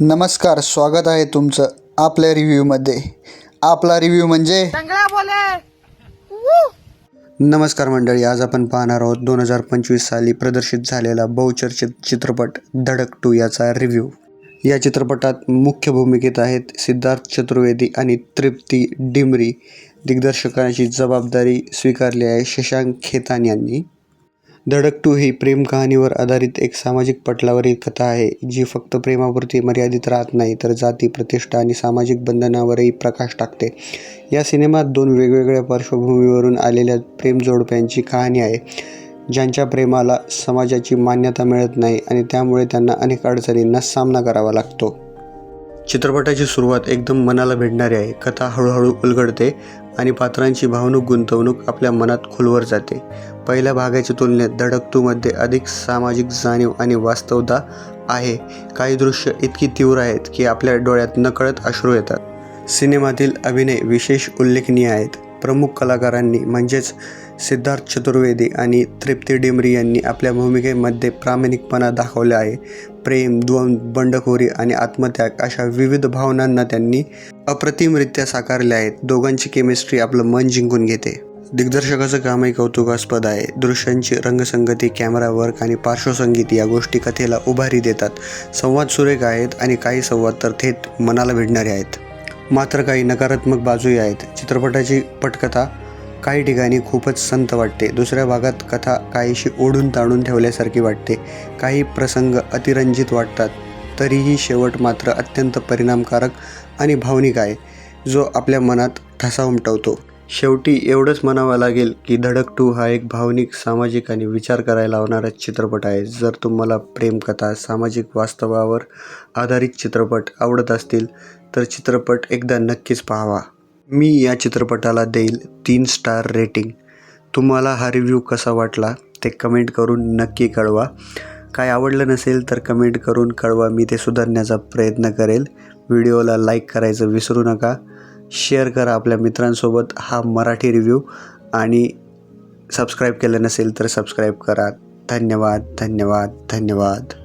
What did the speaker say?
नमस्कार स्वागत आहे तुमचं आपल्या रिव्ह्यूमध्ये. आपला रिव्ह्यू म्हणजे? नमस्कार मंडळी आज आपण पाहणार आहोत दोन हजार पंचवीस साली प्रदर्शित झालेला बहुचर्चित चित्रपट धडक टू याचा रिव्ह्यू. या चित्रपटात मुख्य भूमिकेत आहेत सिद्धार्थ चतुर्वेदी आणि तृप्ती डिमरी. दिग्दर्शकाची जबाबदारी स्वीकारली आहे शशांक खेतान यांनी. धडक टू ही प्रेम कहाणीवर आधारित एक सामाजिक पटलावरील कथा आहे जी फक्त प्रेमापुरती मर्यादित राहत नाही तर जाती प्रतिष्ठा आणि सामाजिक बंधनावरही प्रकाश टाकते. या सिनेमात दोन वेगवेगळ्या पार्श्वभूमीवरून आलेल्या प्रेम जोडप्यांची कहाणी आहे ज्यांच्या प्रेमाला समाजाची मान्यता मिळत नाही आणि त्यामुळे त्यांना अनेक अडचणींना सामना करावा लागतो. चित्रपटाची सुरुवात एकदम मनाला भिडणारी आहे. कथा हळूहळू उलगडते आणि पात्रांची भावनिक गुंतवणूक आपल्या मनात खोलवर जाते. पहिल्या भागाच्या तुलनेत धडकतूमध्ये अधिक सामाजिक जाणीव आणि वास्तवता आहे. काही दृश्य इतकी तीव्र आहेत की आपल्या डोळ्यात नकळत अश्रू येतात. सिनेमातील अभिनय विशेष उल्लेखनीय आहेत. प्रमुख कलाकारांनी म्हणजेच सिद्धार्थ चतुर्वेदी आणि तृप्ती डिमरी यांनी आपल्या भूमिकेमध्ये प्रामाणिकपणा दाखवला आहे. प्रेम द्वंद बंडखोरी आणि आत्मत्याग अशा विविध भावनांना त्यांनी अप्रतिमरित्या साकारल्या आहेत. दोघांची केमिस्ट्री आपलं मन जिंकून घेते. दिग्दर्शकाचं कामही कौतुकास्पद आहे. दृश्यांची रंगसंगती कॅमेरा वर्क आणि पार्श्वसंगीत या गोष्टी कथेला उभारी देतात. संवाद सुरेख आहेत आणि काही संवाद तर थेट मनाला भिडणारे आहेत. मात्र काही नकारात्मक बाजूही आहेत. चित्रपटाची पटकथा काही ठिकाणी खूपच संत वाटते. दुसऱ्या भागात कथा काहीशी ओढून ताणून ठेवल्यासारखी वाटते. काही प्रसंग अतिरंजित वाटतात. तरीही शेवट मात्र अत्यंत परिणामकारक आणि भावनिक आहे जो आपल्या मनात ठसा उमटवतो. शेवटी एवढंच म्हणावं लागेल की धडक टू हा एक भावनिक सामाजिक आणि विचार करायला लावणारा चित्रपट आहे. जर तुम्हाला प्रेमकथा सामाजिक वास्तवावर आधारित चित्रपट आवडत असतील तर चित्रपट एकदा नक्कीच पाहावा. मी या चित्रपटाला देईल तीन स्टार रेटिंग. तुम्हाला हा रिव्ह्यू कसा वाटला ते कमेंट करून नक्की कळवा. काय आवडलं नसेल तर कमेंट करून कळवा. मी ते सुधारण्याचा प्रयत्न करेल. व्हिडिओला लाईक करायचं विसरू नका. शेअर करा आपल्या मित्रांसोबत हा मराठी रिव्ह्यू आणि सबस्क्राईब केलं नसेल तर सबस्क्राईब करा. धन्यवाद धन्यवाद धन्यवाद.